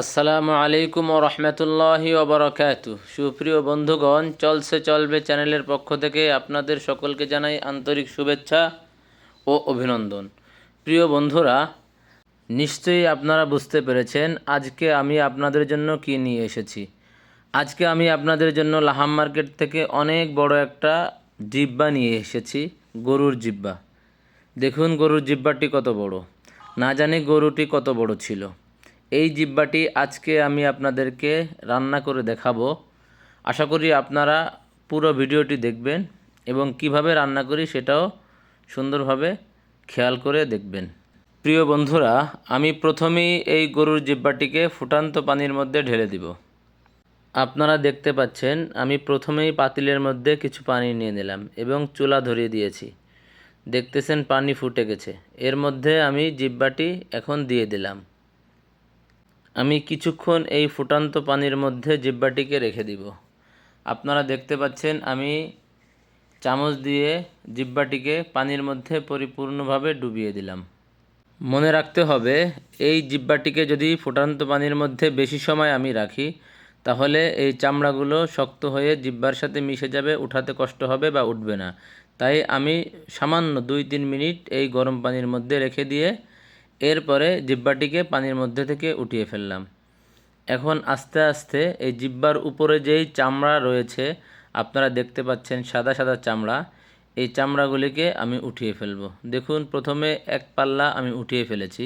আসসালামু আলাইকুম রহমতুল্লাহি ওবরাকাতু সুপ্রিয় বন্ধুগণ, চলছে, চলবে চ্যানেলের পক্ষ থেকে আপনাদের সকলকে জানাই আন্তরিক শুভেচ্ছা ও অভিনন্দন। প্রিয় বন্ধুরা, নিশ্চয়ই আপনারা বুঝতে পেরেছেন আজকে আমি আপনাদের জন্য কি নিয়ে এসেছি। আজকে আমি আপনাদের জন্য লাহাম মার্কেট থেকে অনেক বড় একটা জিব্বা নিয়ে এসেছি, গরুর জিব্বা। দেখুন গরুর জিব্বাটি কত বড়। না জানি গরুটি কত বড় ছিল। এই জিব্বাটি আজকে আমি আপনাদেরকে রান্না করে দেখাবো। আশা করি আপনারা পুরো ভিডিওটি দেখবেন এবং কীভাবে রান্না করি সেটাও সুন্দরভাবে খেয়াল করে দেখবেন। প্রিয় বন্ধুরা, আমি প্রথমেই এই গরুর জিব্বাটিকে ফুটান্ত পানির মধ্যে ঢেলে দিব। আপনারা দেখতে পাচ্ছেন, আমি প্রথমেই পাতিলের মধ্যে কিছু পানি নিয়ে নিলাম এবং চুলা ধরিয়ে দিয়েছি। দেখতেছেন পানি ফুটে গেছে। এর মধ্যে আমি জিব্বাটি এখন দিয়ে দিলাম। আমি কিছুক্ষণ এই ফুটান্ত পানির মধ্যে জিব্বাটিকে রেখে দিব। আপনারা দেখতে পাচ্ছেন আমি চামচ দিয়ে জিব্বাটিকে পানির মধ্যে পরিপূর্ণভাবে ডুবিয়ে দিলাম। মনে রাখতে হবে, এই জিব্বাটিকে যদি ফুটান্ত পানির মধ্যে বেশি সময় আমি রাখি, তাহলে এই চামড়াগুলো শক্ত হয়ে জিব্বার সাথে মিশে যাবে, উঠাতে কষ্ট হবে বা উঠবে না। তাই আমি সামান্য দুই তিন মিনিট এই গরম পানির মধ্যে রেখে দিয়ে এরপরে জিব্বাটিকে পানির মধ্যে থেকে উঠিয়ে ফেললাম। এখন আস্তে আস্তে এই জিব্বার উপরে যেই চামড়া রয়েছে, আপনারা দেখতে পাচ্ছেন সাদা সাদা চামড়া, এই চামড়াগুলিকে আমি উঠিয়ে ফেলব। দেখুন, প্রথমে এক পাল্লা আমি উঠিয়ে ফেলেছি।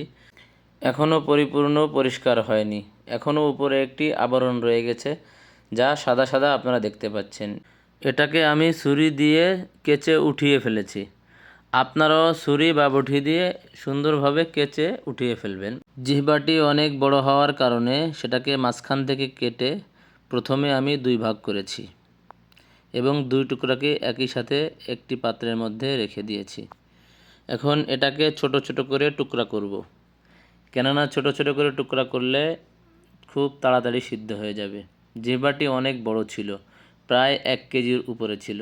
এখনও পরিপূর্ণ পরিষ্কার হয়নি। এখনও উপরে একটি আবরণ রয়ে গেছে, যা সাদা সাদা আপনারা দেখতে পাচ্ছেন। এটাকে আমি ছুরি দিয়ে কেচে উঠিয়ে ফেলেছি। আপনারাও ছুরি বা বটি দিয়ে সুন্দরভাবে কেচে উঠিয়ে ফেলবেন। জিহবাটি অনেক বড় হওয়ার কারণে সেটাকে মাঝখান থেকে কেটে প্রথমে আমি দুই ভাগ করেছি এবং দুই টুকরাকে একই সাথে একটি পাত্রের মধ্যে রেখে দিয়েছি। এখন এটাকে ছোট ছোট করে টুকরা করব। কেননা ছোট ছোট করে টুকরা করলে খুব তাড়াতাড়ি সিদ্ধ হয়ে যাবে। জিহ্বাটি অনেক বড় ছিল, প্রায় এক কেজির উপরে ছিল।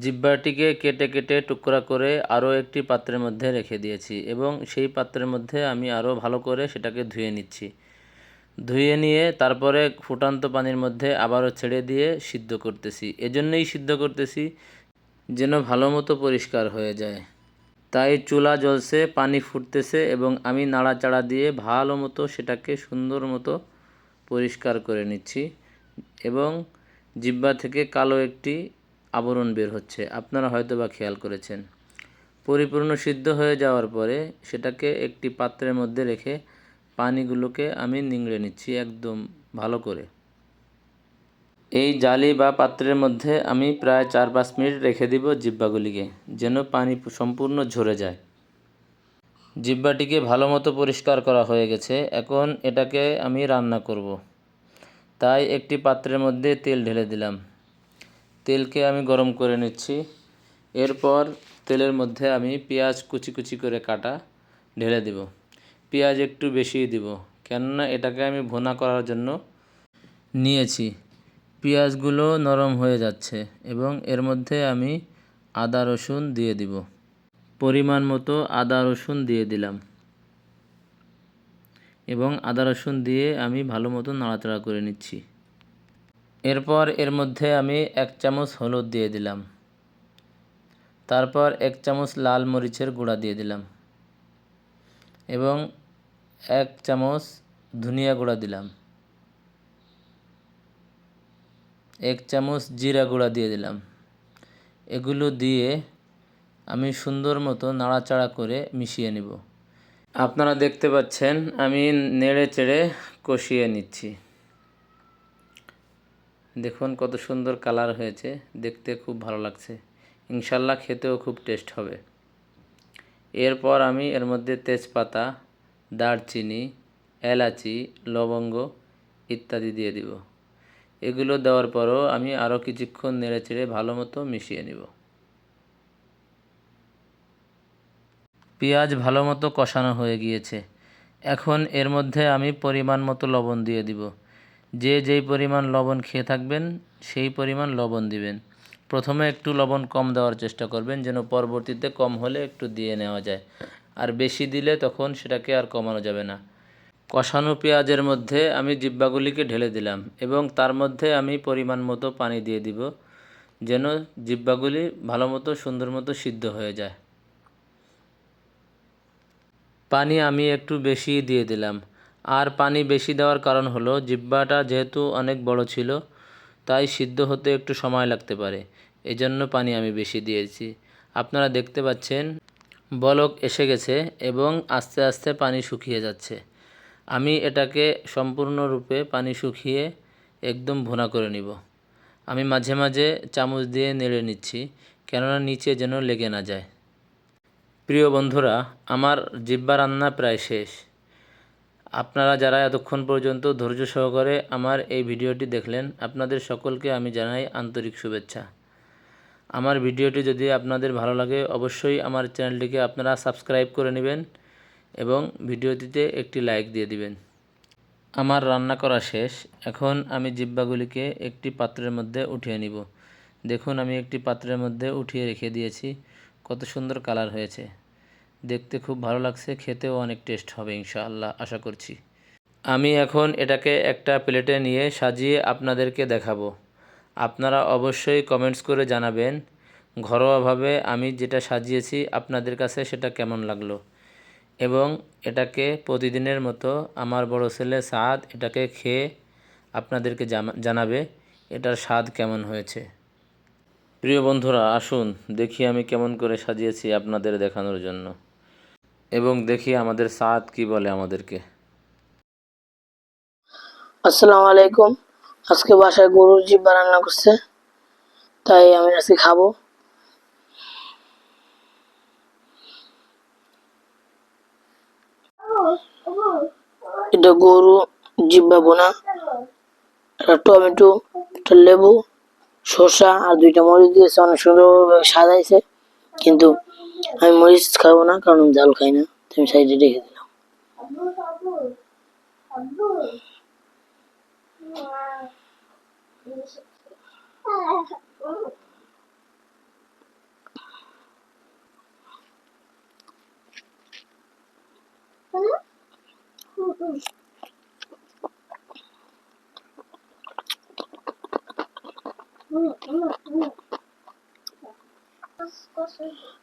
জিব্বাটিকে কেটে কেটে টুকরা করে আরও একটি পাত্রের মধ্যে রেখে দিয়েছি এবং সেই পাত্রের মধ্যে আমি আরও ভালো করে সেটাকে ধুয়ে নিচ্ছি। ধুয়ে নিয়ে তারপরে ফুটান্ত পানির মধ্যে আবারও ছেড়ে দিয়ে সিদ্ধ করতেছি। এজন্যই সিদ্ধ করতেছি যেন ভালো মতো পরিষ্কার হয়ে যায়। তাই চুলা জ্বলছে, পানি ফুটতেছে এবং আমি নাড়াচাড়া দিয়ে ভালো মতো সেটাকে সুন্দর মতো পরিষ্কার করে নিচ্ছি এবং জিব্বা থেকে কালো একটি আবরণ বের হচ্ছে। আপনারা হয়তো বা খেয়াল করেছেন। পরিপূর্ণ সিদ্ধ হয়ে যাওয়ার পরে সেটাকে একটি পাত্রের মধ্যে রেখে পানিগুলোকে আমি নিংড়ে নিচ্ছি একদম ভালো করে। এই জালি বা পাত্রের মধ্যে আমি প্রায় চার পাঁচ মিনিট রেখে দিব জিব্বাগুলিকে যেন পানি সম্পূর্ণ ঝরে যায়। জিব্বাটিকে ভালো মতো পরিষ্কার করা হয়ে গেছে। এখন এটাকে আমি রান্না করব। তাই একটি পাত্রের মধ্যে তেল ঢেলে দিলাম। তেলকে আমি গরম করে নিচ্ছি। এরপর তেলের মধ্যে আমি পেঁয়াজ কুচি কুচি করে কাটা ঢেলে দেব। পেঁয়াজ একটু বেশিই দিব, কেননা এটাকে আমি ভুনা করার জন্য নিয়েছি। পেঁয়াজগুলো নরম হয়ে যাচ্ছে এবং এর মধ্যে আমি আদা রসুন দিয়ে দিব। পরিমাণ মতো আদা রসুন দিয়ে দিলাম। এবং আদা রসুন দিয়ে আমি ভালো মতো নাড়াচাড়া করে নিচ্ছি। এরপর এর মধ্যে আমি এক চামচ হলুদ দিয়ে দিলাম। তারপর এক চামচ লাল মরিচের গুঁড়া দিয়ে দিলাম এবং এক চামচ ধনিয়া গুঁড়া দিলাম। এক চামচ জিরা গুঁড়া দিয়ে দিলাম। এগুলো দিয়ে আমি সুন্দর মতো নাড়াচাড়া করে মিশিয়ে নেব। আপনারা দেখতে পাচ্ছেন আমি নেড়ে চেড়ে কষিয়ে নিচ্ছি। দেখুন কত সুন্দর কালার হয়েছে, দেখতে খুব ভালো লাগছে। ইনশাল্লাহ খেতেও খুব টেস্ট হবে। এরপর আমি এর মধ্যে তেজপাতা, দারচিনি, এলাচি, লবঙ্গ ইত্যাদি দিয়ে দিব। এগুলো দেওয়ার পরও আমি আরও কিছুক্ষণ নেড়ে চেড়ে ভালো মতো মিশিয়ে নিব। পেঁয়াজ ভালো মতো কষানো হয়ে গিয়েছে। এখন এর মধ্যে আমি পরিমাণ মতো লবণ দিয়ে দিব। যে যেই পরিমাণ লবণ খেয়ে থাকবেন, সেই পরিমাণ লবণ দিবেন। প্রথমে একটু লবণ কম দেওয়ার চেষ্টা করবেন, যেন পরবর্তীতে কম হলে একটু দিয়ে নেওয়া যায়। আর বেশি দিলে তখন সেটাকে আর কমানো যাবে না। কষানো পেঁয়াজের মধ্যে আমি জিব্বাগুলিকে ঢেলে দিলাম এবং তার মধ্যে আমি পরিমাণ মতো পানি দিয়ে দিব, যেন জিব্বাগুলি ভালো মতো, সুন্দর মতো সিদ্ধ হয়ে যায়। পানি আমি একটু বেশি দিয়ে দিলাম। আর পানি বেশি দেওয়ার কারণ হলো জিব্বাটা যেহেতু অনেক বড় ছিল, তাই সিদ্ধ হতে একটু সময় লাগতে পারে। এজন্য পানি আমি বেশি দিয়েছি। আপনারা দেখতে পাচ্ছেন, বলক এসে গেছে এবং আস্তে আস্তে পানি শুকিয়ে যাচ্ছে। আমি এটাকে সম্পূর্ণরূপে পানি শুকিয়ে একদম ভুনা করে নিব। আমি মাঝে মাঝে চামচ দিয়ে নেড়ে নিচ্ছি, কেননা নিচে যেন লেগে না যায়। প্রিয় বন্ধুরা, আমার জিব্বা রান্না প্রায় শেষ। আপনারা যারা এতক্ষণ পর্যন্ত ধৈর্য সহকারে আমার এই ভিডিওটি দেখলেন, আপনাদের সকলকে আমি জানাই আন্তরিক শুভেচ্ছা। আমার ভিডিওটি যদি আপনাদের ভালো লাগে, অবশ্যই আমার চ্যানেলটিকে আপনারা সাবস্ক্রাইব করে নেবেন এবং ভিডিওটিতে একটি লাইক দিয়ে দিবেন। আমার রান্না করা শেষ। এখন আমি জিব্বাগুলিকে একটি পাত্রের মধ্যে উঠিয়ে নিব। দেখুন, আমি একটি পাত্রের মধ্যে উঠিয়ে রেখে দিয়েছি। কত সুন্দর কালার হয়েছে। দেখতে খুব ভালো লাগছে, খেতেও অনেক টেস্ট হবে ইনশাআল্লাহ, আশা করছি। আমি এখন এটাকে একটা প্লেটে নিয়ে সাজিয়ে আপনাদেরকে দেখাবো। আপনারা অবশ্যই কমেন্টস করে জানাবেন, ঘরোয়াভাবে আমি যেটা সাজিয়েছি আপনাদের কাছে সেটা কেমন লাগল। এবং এটাকে প্রতিদিনের মতো আমার বড় ছেলে সাদ এটাকে খেয়ে আপনাদেরকে জানাবে, এটার স্বাদ কেমন হয়েছে। প্রিয় বন্ধুরা, আসুন, দেখি আমি কেমন করে সাজিয়েছি আপনাদের দেখানোর জন্য। এবং দেখি আমাদের সাদ কি বলে আমাদেরকে। আসসালামু আলাইকুম। আজকে বাসায় গরুর জিব্বা রান্না করছে, তাই আমি আজকে খাব। এটা গরু জিব্বা বোনা, একটা টমেটো, একটা লেবু, শসা আর দুইটা মরিচ দিয়েছে, অনেক সুন্দরভাবে সাজাইছে, কিন্তু আমি মরিচ খাব না কারণ আমি জাল খাই না। তো আমি সাইডে রেখে দিলাম।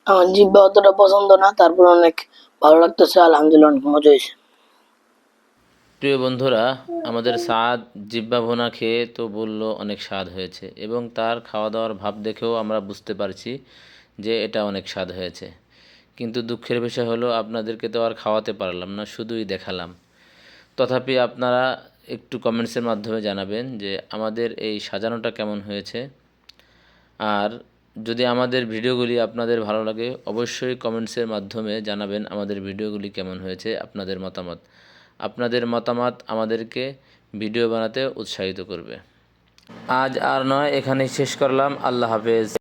আমার জিব্বা অতটা পছন্দ না, তারপর অনেক ভালো লাগতেছে, আলহামদুলিল্লাহ মজা হয়েছে। প্রিয় বন্ধুরা, আমাদের স্বাদ জিব্বা ভোনা খেয়ে তো বলল অনেক স্বাদ হয়েছে এবং তার খাওয়া দাওয়ার ভাব দেখেও আমরা বুঝতে পারছি যে এটা অনেক স্বাদ হয়েছে। কিন্তু দুঃখের বিষয় হলো, আপনাদেরকে তো আর খাওয়াতে পারলাম না, শুধুই দেখালাম। তথাপি আপনারা একটু কমেন্টসের মাধ্যমে জানাবেন যে আমাদের এই সাজানোটা কেমন হয়েছে। আর যদি আমাদের ভিডিওগুলি আপনাদের ভালো লাগে, অবশ্যই কমেন্টসের মাধ্যমে জানাবেন আমাদের ভিডিওগুলি কেমন হয়েছে, আপনাদের মতামত। আপনাদের মতামত আমাদেরকে ভিডিও বানাতে উৎসাহিত করবে। আজ আর নয়, এখানেই শেষ করলাম। আল্লাহ হাফেজ।